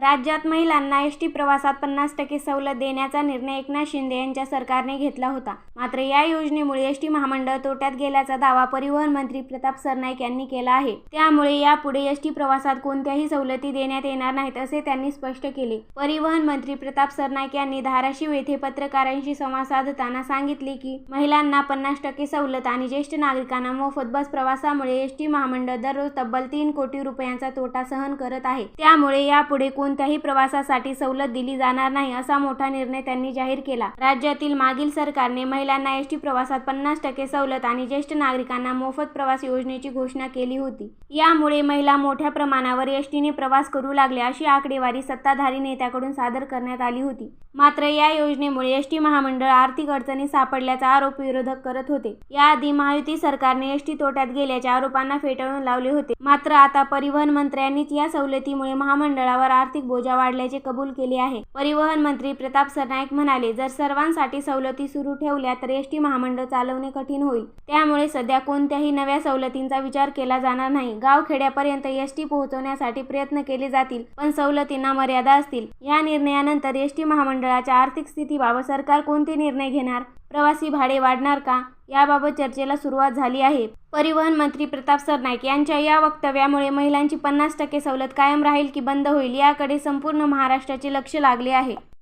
राज्यात महिलांना एसटी प्रवासात पन्नास टक्के सवलत देण्याचा निर्णय एकनाथ शिंदे यांच्या सरकारने घेतला होता. मात्र या योजनेमुळे एसटी महामंडळ तोट्यात गेल्याचा दावा परिवहन मंत्री प्रताप सरनाईक यांनी केला आहे. त्यामुळे यापुढे एसटी प्रवासात कोणत्याही सवलती देण्यात येणार नाहीत असे त्यांनी स्पष्ट केले. परिवहन मंत्री प्रताप सरनाईक यांनी धाराशिव येथे पत्रकारांशी संवाद साधताना सांगितले की महिलांना पन्नास टक्के सवलत आणि ज्येष्ठ नागरिकांना मोफत बस प्रवासामुळे एसटी महामंडळ दररोज तब्बल तीन कोटी रुपयांचा तोटा सहन करत आहे. त्यामुळे यापुढे कोण कोणत्याही प्रवासासाठी सवलत दिली जाणार नाही असा मोठा निर्णय त्यांनी जाहीर केला. राज्यातील मागील सरकारने महिलांना एसटी प्रवासात पन्नास टक्के सवलत आणि ज्येष्ठ नागरिकांना मोफत प्रवास योजनेची घोषणा केली होती. यामुळे महिला मोठ्या प्रमाणावर एसटीने प्रवास करू लागले अशी आकडेवारी सत्ताधारी नेत्याकडून सादर करण्यात आली होती. मात्र या योजनेमुळे एसटी महामंडळ आर्थिक अडचणी सापडल्याचा आरोप विरोधक करत होते. याआधी महायुती सरकारने एसटी तोट्यात गेल्याच्या आरोपांना फेटाळून लावले होते. मात्र आता परिवहन मंत्र्यांनीच या सवलतीमुळे महामंडळावर आर्थिक आर्थिक बोजा वाढल्याचे कबूल केले आहे. परिवहन मंत्री प्रताप सरनाईक म्हणाले जर सर्वांसाठी सवलती सुरू ठेवल्या तर एसटी महामंडळ चालवणे कठीण होईल. त्यामुळे सध्या कोणत्याही नव्या सवलतींचा विचार केला जाणार नाही. गावखेड्यापर्यंत एसटी पोहोचवण्यासाठी प्रयत्न केले जातील पण सवलतींना मर्यादा असतील. या निर्णयानंतर एसटी महामंडळाच्या आर्थिक स्थितीबाबत सरकार कोणते निर्णय घेणार? प्रवासी भाडे वाढणार का? याबाबत चर्चेला सुरुवात झाली आहे. परिवहन मंत्री प्रताप सरनाईक यांच्या या वक्तव्यामुळे महिलांची पन्नास टक्के सवलत कायम राहील की बंद होईल याकडे संपूर्ण महाराष्ट्राचे लक्ष लागले आहे.